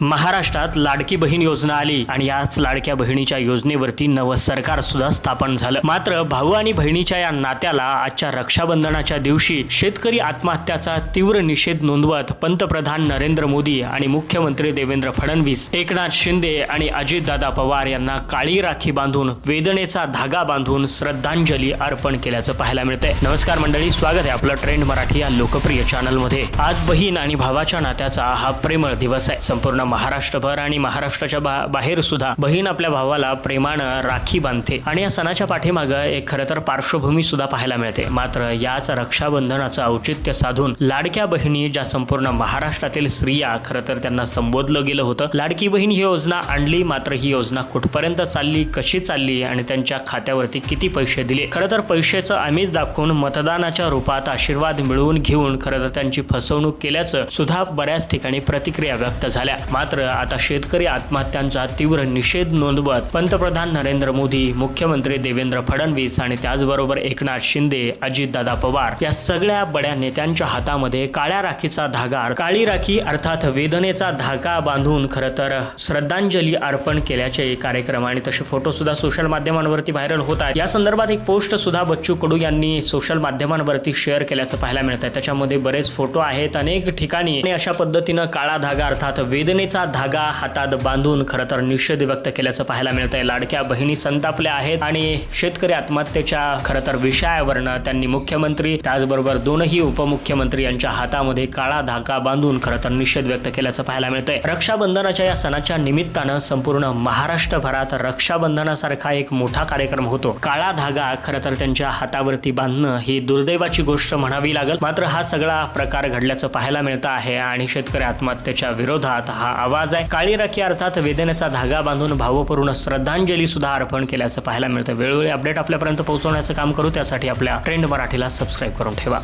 महाराष्ट्रात लाडकी बहीण योजना आली आणि याच लाडक्या बहिणीच्या योजनेवरती नवं सरकार सुद्धा स्थापन झालं. मात्र भाऊ आणि बहिणीच्या या नात्याला आजच्या रक्षाबंधनाच्या दिवशी शेतकरी आत्महत्याचा तीव्र निषेध नोंदवत पंतप्रधान नरेंद्र मोदी आणि मुख्यमंत्री देवेंद्र फडणवीस एकनाथ शिंदे आणि अजितदादा पवार यांना काळी राखी बांधून वेदनेचा धागा बांधून श्रद्धांजली अर्पण केल्याचं पाहायला मिळतंय. नमस्कार मंडळी स्वागत आहे आपलं ट्रेंड मराठी या लोकप्रिय चॅनलमध्ये आज बहीण आणि भावाच्या नात्याचा हा प्रेमळ दिवस आहे. संपूर्ण महाराष्ट्रभर आणि महाराष्ट्राच्या बा बाहेर सुद्धा बहीण आपल्या भावाला प्रेमानं राखी बांधते. आणि या सणाच्या पाठीमागं एक खरं तर पार्श्वभूमी सुद्धा पाहायला मिळते. मात्र याच रक्षाबंधनाचं औचित्य साधून लाडक्या बहिणी ज्या संपूर्ण महाराष्ट्रातील स्त्रिया खरं तर त्यांना संबोधलं गेलं होतं लाडकी बहीण ही योजना आणली मात्र ही योजना कुठपर्यंत चालली कशी चालली आणि त्यांच्या खात्यावरती किती पैसे दिले? खरं तर पैशाचं आम्हीच दाखवून मतदानाच्या रूपात आशीर्वाद मिळवून घेऊन खरं तर त्यांची फसवणूक केल्याचं सुद्धा बऱ्याच ठिकाणी प्रतिक्रिया व्यक्त झाल्या. मात्र आता शेतकरी आत्महत्यांचा तीव्र निषेध नोंदवत पंतप्रधान नरेंद्र मोदी मुख्यमंत्री देवेंद्र फडणवीस आणि त्याचबरोबर एकनाथ शिंदे अजितदादा पवार या सगळ्या बड्या नेत्यांच्या हातामध्ये काळ्या राखीचा धागा काळी राखी अर्थात वेदनेचा धागा बांधून खरं तर श्रद्धांजली अर्पण केल्याचे कार्यक्रम आणि तसे फोटो सुद्धा सोशल माध्यमांवरती व्हायरल होत आहेत. या संदर्भात एक पोस्ट सुद्धा बच्चू कडू यांनी सोशल माध्यमांवरती शेअर केल्याचं पाहायला मिळत आहे त्याच्यामध्ये बरेच फोटो आहेत. अनेक ठिकाणी आणि अशा पद्धतीनं काळा धागा अर्थात वेदने वेदनेचा धागा हातात बांधून खरं तर निषेध व्यक्त केल्याचं पाहायला मिळत आहे लाडक्या बहिणी संतापल्या आहेत आणि शेतकरी आत्महत्येच्या खरं तर विषयावरनं त्यांनी मुख्यमंत्री त्याचबरोबर दोनही उपमुख्यमंत्री यांच्या हातामध्ये काळा धागा बांधून खरं तर निषेध व्यक्त केल्याचं पाहायला मिळतंय. रक्षाबंधनाच्या या सणाच्या निमित्तानं संपूर्ण महाराष्ट्रभरात रक्षाबंधनासारखा एक मोठा कार्यक्रम होतो. काळा धागा खरं तर त्यांच्या हातावरती बांधणं ही दुर्दैवाची गोष्ट म्हणावी लागेल. मात्र हा सगळा प्रकार घडल्याचं पाहायला मिळतं आहे आणि शेतकरी आत्महत्येच्या विरोधात हा आवाज आहे. काळी राखी अर्थात वेदनेचा धागा बांधून भावपूर्ण श्रद्धांजली सुद्धा अर्पण केल्याचं पाहायला मिळतं. वेळोवेळी अपडेट आपल्यापर्यंत पोहोचवण्याचं काम करू. त्यासाठी आपल्या ट्रेंड मराठीला सबस्क्राईब करून ठेवा.